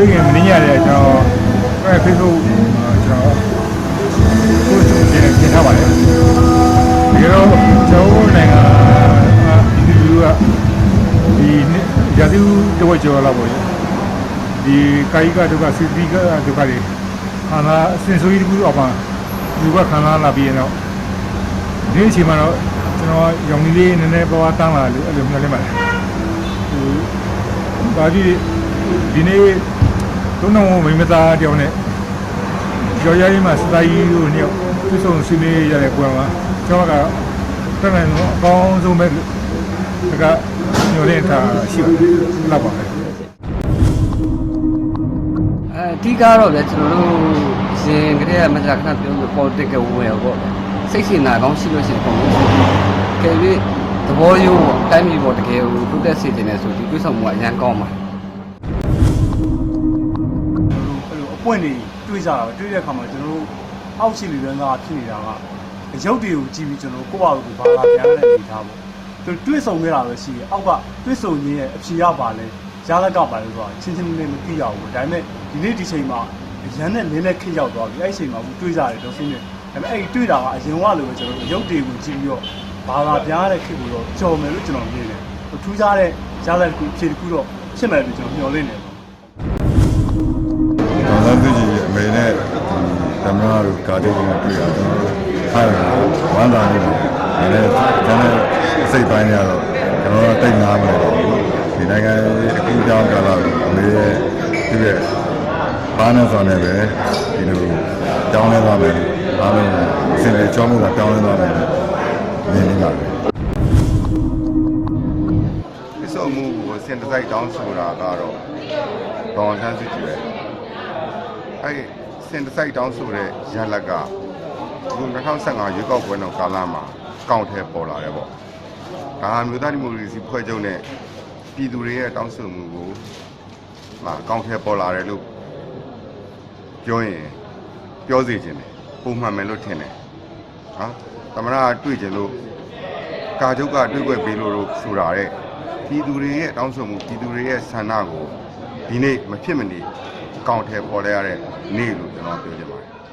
တွေ့ရင်မင်းရတယ်ကျွန်တော်အဲ Facebook ကျွန်တော်ကိုယ်ကျင်ကျင်ထားပါတယ်ဒီတော့ကျွန်တော်နိုင်ငံဒီလူကဒီရာသီတဝက်ကျော်လာပေါ့ဒီကာယကဒုက္ခစိတ္တိကဒုက္ခတွေခန္ဓာအစဉ်ဆိုကြီးတစ်ခုအပန်းလူကခံစားလာပြီးရင်တော့ဒီအချိန်မှာတော့ကျွန်တော်ရောင်လေးနည်းနည်းပေါ်တန်းလာလို့အဲ့လိုမျှော်လင့်ပါတယ်ဟိုဘာဒီဒီနေ့ တုံးတော်မိမသားတယောက်နဲ့ကြော်ရည်မှာစတာကြီးတို့နှစ်ယောက်သူ့ဆုံးဆွေးနွေးရတဲ့ကွာမှာကျွန်တော်ကတက်နိုင်တော့အကောင်းဆုံးပဲတကညှော်လင့်ထားရှိပါတယ်လောက်ပါပဲအဲအဓိကတော့ဗျကျွန်တော်တို့ရှင်ကလေးကမကြခဏပြောလို့ political ဝင်ရောပေါ့ဗျစိတ်ရှင်နာကောင်းရှိလို့ရှိရင်ပုံလို့ရှိတယ်ကဲပြီးသဘောရိုးပေါ့တိုင်းပြည်ပေါ့တကယ်ကိုတိုးတက်စေချင်တယ်ဆိုဒီတွေးဆောင်မှုကအရန်ကောင်းပါအဲ့လို ပွင့်တွေတွေးကြတာပဲတွေးတဲ့အခါမှာကျွန်တော်တို့အောက်ရှိလူတန်းသားဖြစ်နေတာကရုပ်တွေကိုကြည့်ပြီးကျွန်တော်ကိုယ့်ဘာကိုဘာသာပြန်ရတဲ့အနေထားပေါ့သူတွေးဆုံခဲ့တာပဲရှိတယ်အောက်ကတွေးဆုံခြင်းရဲ့အဖြေရပါလဲရလကပါလဲဆိုတာချင်းချင်းလေးမသိရဘူးဒါပေမဲ့ဒီနေ့ဒီချိန်မှာရန်နဲ့လင်းနဲ့ခစ်ရောက်သွားပြီအဲ့ဒီချိန်မှာဘူးတွေးကြတယ်တော့ဆင်းနေဒါပေမဲ့အဲ့ဒီတွေးတာကအရင်ကလိုပဲကျွန်တော်တို့ရုပ်တွေကိုကြည့်ပြီးတော့ဘာသာပြန်ရတဲ့ခစ်ကိုတော့ကြော်မယ်လို့ကျွန်တော်မြင်တယ်ထူးခြားတဲ့ရလကတစ်ခုဖြေတစ်ခုတော့ဖြစ်မယ်လို့ကျွန်တော်မျှော်လင့်တယ် မတတို့ကာတေးကတွေ့ရတယ်အားရဝမ်းသာနေတယ်ဒါနဲ့ကျွန်တော်အစိတ်ပိုင်းတွေကတော့ကျွန်တော်တို့တိတ်နားမလို့ဒီနိုင်ငံအခုကြောင်းကာလအမေရဲ့ဒီရဲ့ဘာနဲ့ဆိုနေပဲဒီလိုကြောင်းလဲသွားမယ်အားလုံးအစင်လေးကြောင်းမှုကကြောင်းလဲသွားမယ်မြင်နေပါပဲပစ္စုံမှုကိုစင်တစိုက်တောင်းဆိုတာကတော့ဒေါ်အောင်ဆန်းစုကြည်ပဲအဲ့ စင်တစိုက်တောင်းဆိုတဲ့ရလက်ကဒီ2015ရွေးကောက်ပွဲနောက်ကာလမှာကောက်ထဲပေါ်လာတယ်ပေါ့ဒါဟာမြို့သားဒီမိုကရေစီဖွဲ့ချုပ်နဲ့ပြည်သူတွေရဲ့တောင်းဆိုမှုကိုဟာကောက်ထဲပေါ်လာတယ်လို့ပြောရင်ပြောစေချင်တယ်ပုံမှန်မယ်လို့ထင်တယ်ဟာသမရကတွေ့ကြလို့ကာချုပ်ကတွေ့ွက်ပေးလို့လို့ဆိုတာတဲ့ပြည်သူတွေရဲ့တောင်းဆိုမှုပြည်သူတွေရဲ့ဆန္ဒကိုဒီနေ့မဖြစ်မနေအ ကောင့်ထဲပေါ်လဲရတဲ့နေ့လို့ကျွန်တော်ပြောချင်ပါတယ်